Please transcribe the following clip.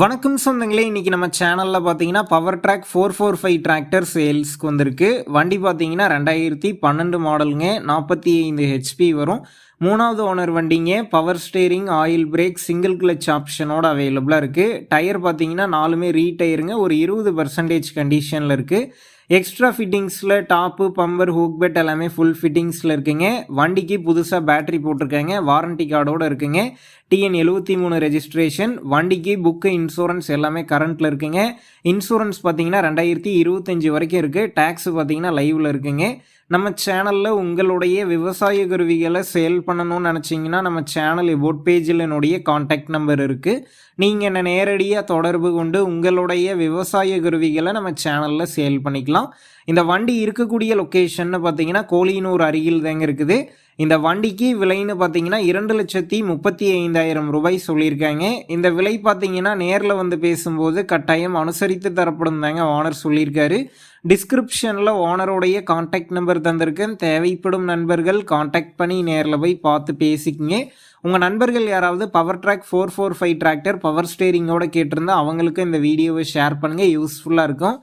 வணக்கம் சொந்தங்களே இன்றைக்கி நம்ம சேனலில் பார்த்தீங்கன்னா Powertrac four four five tractor சேல்ஸ்க்கு வந்திருக்கு. வண்டி பார்த்தீங்கன்னா ரெண்டாயிரத்தி பன்னெண்டு மாடலுங்க நாற்பத்தி ஐந்து ஹெச்பி வரும். மூணாவது ஓனர் வண்டிங்க power steering oil brake single clutch ஆப்ஷனோட அவைலபிளாக இருக்குது டயர் பார்த்தீங்கன்னா நாலுமே ரீடயருங்க ஒரு இருபது பர்சன்டேஜ் கண்டிஷனில் இருக்குது எக்ஸ்ட்ரா ஃபிட்டிங்ஸில் டாப்பு பம்பர் ஹூக் பெட் எல்லாமே ஃபுல் ஃபிட்டிங்ஸில் இருக்குங்க. வண்டிக்கு புதுசாக பேட்டரி போட்டிருக்காங்க வாரண்டி கார்டோடு இருக்குங்க. டிஎன் எழுபத்தி மூணு ரெஜிஸ்ட்ரேஷன் வண்டிக்கு புக்கு இன்சூரன்ஸ் எல்லாமே கரண்ட்டில் இருக்குங்க. இன்சூரன்ஸ் பார்த்தீங்கன்னா ரெண்டாயிரத்தி இருபத்தஞ்சி வரைக்கும் இருக்குது டேக்ஸ் பார்த்தீங்கன்னா லைவில் இருக்குங்க. நம்ம சேனலில் உங்களுடைய விவசாய கருவிகளை சேல் பண்ணணும்னு நினச்சிங்கன்னா நம்ம சேனல் எபோட் பேஜில் என்னுடைய காண்டாக்ட் நம்பர் இருக்குது நீங்கள் என்னை நேரடியாக தொடர்பு கொண்டு உங்களுடைய விவசாய கருவிகளை நம்ம சேனலில் சேல் பண்ணிக்கலாம். இந்த வண்டி இருக்கக்கூடிய லொக்கேஷன்னு பார்த்தீங்கன்னா கோழியனூர் அருகில் தாங்க இருக்குது. இந்த வண்டிக்கு விலைன்னு பார்த்தீங்கன்னா இரண்டு லட்சத்தி முப்பத்தி ஐந்தாயிரம் ரூபாய் சொல்லியிருக்காங்க. இந்த விலை பார்த்தீங்கன்னா நேரில் வந்து பேசும்போது கட்டாயம் அனுசரித்து தரப்படும் தாங்க ஓனர் சொல்லியிருக்காரு. டிஸ்கிரிப்ஷனில் ஓனருடைய காண்டாக்ட் நம்பர் தந்திருக்கேன் தேவைப்படும் நண்பர்கள் காண்டாக்ட் பண்ணி நேரில் போய் பார்த்து பேசிக்கிங்க. உங்கள் நண்பர்கள் யாராவது Powertrac four four five tractor power ஸ்டேரிங்கோட கேட்டிருந்தா அவங்களுக்கு இந்த வீடியோவை ஷேர் பண்ணுங்கள் யூஸ்ஃபுல்லாக இருக்கும்.